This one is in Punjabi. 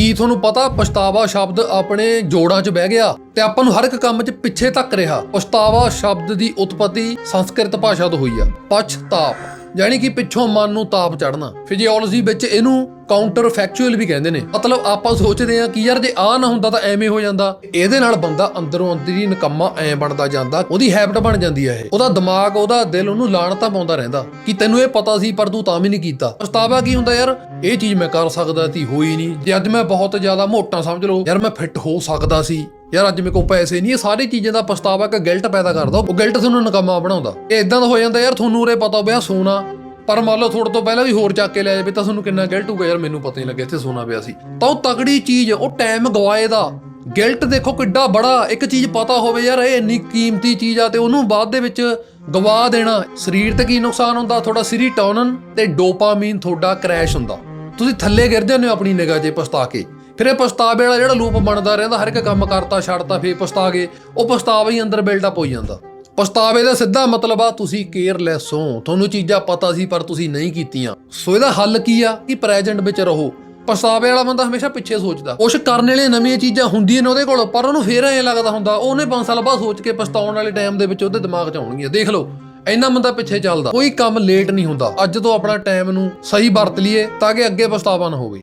ਕੀ ਤੁਹਾਨੂੰ ਪਤਾ ਪਛਤਾਵਾ ਸ਼ਬਦ ਆਪਣੇ ਜੋੜਾਂ 'ਚ ਬਹਿ ਗਿਆ ਤੇ ਆਪਾਂ ਨੂੰ ਹਰ ਇੱਕ ਕੰਮ 'ਚ ਪਿੱਛੇ ਧੱਕ ਰਿਹਾ? ਪਛਤਾਵਾ ਸ਼ਬਦ ਦੀ ਉਤਪਤੀ ਸੰਸਕ੍ਰਿਤ ਭਾਸ਼ਾ ਤੋਂ ਹੋਈ ਆ। ਪਛਤਾਪ। ਯਾਨੀ ਕਿ ਪਿੱਛੋਂ ਮਨ ਨੂੰ ਤਾਪ ਚੜਨਾ ਫਿਜ਼ੀਓਲੋਜੀ ਵਿੱਚ ਇਹਨੂੰ ਕਾਊਂਟਰ ਫੈਕਚੁਅਲ ਵੀ ਕਹਿੰਦੇ ਨੇ। ਮਤਲਬ ਆਪਾਂ ਸੋਚਦੇ ਆ ਕਿ ਯਾਰ ਜੇ ਆ ਨਾ ਹੁੰਦਾ ਤਾਂ ਐਵੇਂ ਹੋ ਜਾਂਦਾ। ਇਹਦੇ ਨਾਲ ਬੰਦਾ ਅੰਦਰੋਂ ਅੰਦਰੀ ਨਕੰਮਾ ਐ ਬਣਦਾ ਜਾਂਦਾ। ਉਹਦੀ ਹੈਬਿਟ ਬਣ ਜਾਂਦੀ ਆ ਇਹ। ਉਹਦਾ ਦਿਮਾਗ, ਉਹਦਾ ਦਿਲ, ਉਹਨੂੰ ਲਾਣਤਾ ਪਾਉਂਦਾ ਰਹਿੰਦਾ। ਕਿ ਤੈਨੂੰ ਇਹ ਪਤਾ ਸੀ ਪਰ ਤੂੰ ਤਾਂ ਵੀ ਨਹੀਂ ਕੀਤਾ। ਪਛਤਾਵਾ ਕੀ ਹੁੰਦਾ ਯਾਰ? ਇਹ ਚੀਜ਼ ਮੈਂ ਕਰ ਸਕਦਾ ਸੀ, ਹੋਈ ਨਹੀਂ। ਜੇ ਅੱਜ ਮੈਂ ਬਹੁਤ ਜ਼ਿਆਦਾ ਮੋਟਾ ਸਮਝ ਲਓ, ਯਾਰ ਮੈਂ ਫਿੱਟ ਹੋ ਸਕਦਾ ਸੀ। ਯਾਰ ਅੱਜ ਮੇਰੇ ਕੋਲ ਪੈਸੇ ਨਹੀਂ, ਇਹ ਸਾਰੀ ਚੀਜ਼ਾਂ ਦਾ ਪਛਤਾਵਾ ਇੱਕ ਗਿਲਟ ਪੈਦਾ ਕਰਦਾ, ਉਹ ਗਿਲਟ ਤੁਹਾਨੂੰ ਨਕਮਾ ਬਣਾਉਂਦਾ। ਇਹ ਇਦਾਂ ਦਾ ਹੋ ਜਾਂਦਾ ਯਾਰ, ਤੁਹਾਨੂੰ ਉਰੇ ਪਤਾ ਪਿਆ ਸੋਨਾ। ਪਰ ਮੰਨ ਲਓ ਥੋੜੇ ਤੋਂ ਪਹਿਲਾਂ ਵੀ ਹੋਰ ਚੱਕ ਕੇ ਲੈ ਜਾਵੇ, ਤਾਂ ਤੁਹਾਨੂੰ ਕਿੰਨਾ ਗਿਲਟ ਹੋਊਗਾ ਯਾਰ, ਮੈਨੂੰ ਪਤਾ ਹੀ ਲੱਗਿਆ ਇੱਥੇ ਸੋਨਾ ਪਿਆ ਸੀ। ਤਾਂ ਉਹ ਤਗੜੀ ਚੀਜ਼, ਉਹ ਟਾਈਮ ਗਵਾਏ ਦਾ। ਗਿਲਟ ਦੇਖੋ ਕਿੱਡਾ ਬੜਾ, ਇੱਕ ਚੀਜ਼ ਪਤਾ ਹੋਵੇ ਯਾਰ, ਇਹ ਇੰਨੀ ਕੀਮਤੀ ਚੀਜ਼ ਆ ਤੇ ਉਹਨੂੰ ਬਾਅਦ ਦੇ ਵਿੱਚ ਗਵਾ ਦੇਣਾ। ਸਰੀਰ ਤੇ ਕੀ ਨੁਕਸਾਨ ਹੁੰਦਾ? ਤੁਹਾਡਾ ਸੀਰੀਟੋਨਨ ਤੇ ਡੋਪਾਮੀਨ ਤੁਹਾਡਾ ਕ੍ਰੈਸ਼ ਹੁੰਦਾ। ਤੁਸੀਂ ਥੱਲੇ ਗਿਰ ਜਾਂਦੇ ਹੋ ਆਪਣੀ ਨਿਗਾਹ 'ਚ ਪਛਤਾ ਕੇ। ਫਿਰ ਇਹ ਪਛਤਾਵੇ ਵਾਲਾ ਜਿਹੜਾ ਲੂਪ ਬਣਦਾ ਰਹਿੰਦਾ, ਹਰ ਇੱਕ ਕੰਮ ਕਰਤਾ, ਛੱਡਤਾ, ਫੇਰ ਪਛਤਾ ਗਏ, ਉਹ ਪਛਤਾਵਾ ਹੀ ਅੰਦਰ ਬਿਲਡ ਅਪ ਹੋਈ ਜਾਂਦਾ। ਪਛਤਾਵੇ ਦਾ ਸਿੱਧਾ ਮਤਲਬ ਆ, ਤੁਸੀਂ ਕੇਅਰਲੈਸ ਹੋ। ਤੁਹਾਨੂੰ ਚੀਜ਼ਾਂ ਪਤਾ ਸੀ, ਪਰ ਤੁਸੀਂ ਨਹੀਂ ਕੀਤੀਆਂ। ਸੋ ਇਹਦਾ ਹੱਲ ਕੀ ਆ? ਕਿ ਪ੍ਰੈਜ਼ੈਂਟ ਵਿੱਚ ਰਹੋ। ਪਛਤਾਵੇ ਵਾਲਾ ਬੰਦਾ ਹਮੇਸ਼ਾ ਪਿੱਛੇ ਸੋਚਦਾ। ਕੁਛ ਕਰਨ ਵਾਲੀਆਂ ਨਵੀਆਂ ਚੀਜ਼ਾਂ ਹੁੰਦੀਆਂ ਨੇ ਉਹਦੇ ਕੋਲ, ਪਰ ਉਹਨੂੰ ਫੇਰ ਐਂ ਲੱਗਦਾ ਹੁੰਦਾ, ਉਹਨੇ 5 ਸਾਲ ਬਾਅਦ ਸੋਚ ਕੇ ਪਛਤਾਉਣ ਵਾਲੇ ਟਾਈਮ ਦੇ ਵਿੱਚ ਉਹਦੇ ਦਿਮਾਗ 'ਚ ਆਉਣਗੀਆਂ। ਦੇਖ ਲਓ, ਇੰਨਾ ਬੰਦਾ ਪਿੱਛੇ ਚੱਲਦਾ। ਕੋਈ ਕੰਮ ਲੇਟ ਨਹੀਂ ਹੁੰਦਾ। ਅੱਜ ਤੋਂ ਆਪਣਾ ਟਾਈਮ ਨੂੰ ਸਹੀ ਵਰਤ ਲਈਏ, ਤਾਂ ਕਿ ਅੱਗੇ ਪਛਤਾਵਾ ਨਾ ਹੋਵੇ।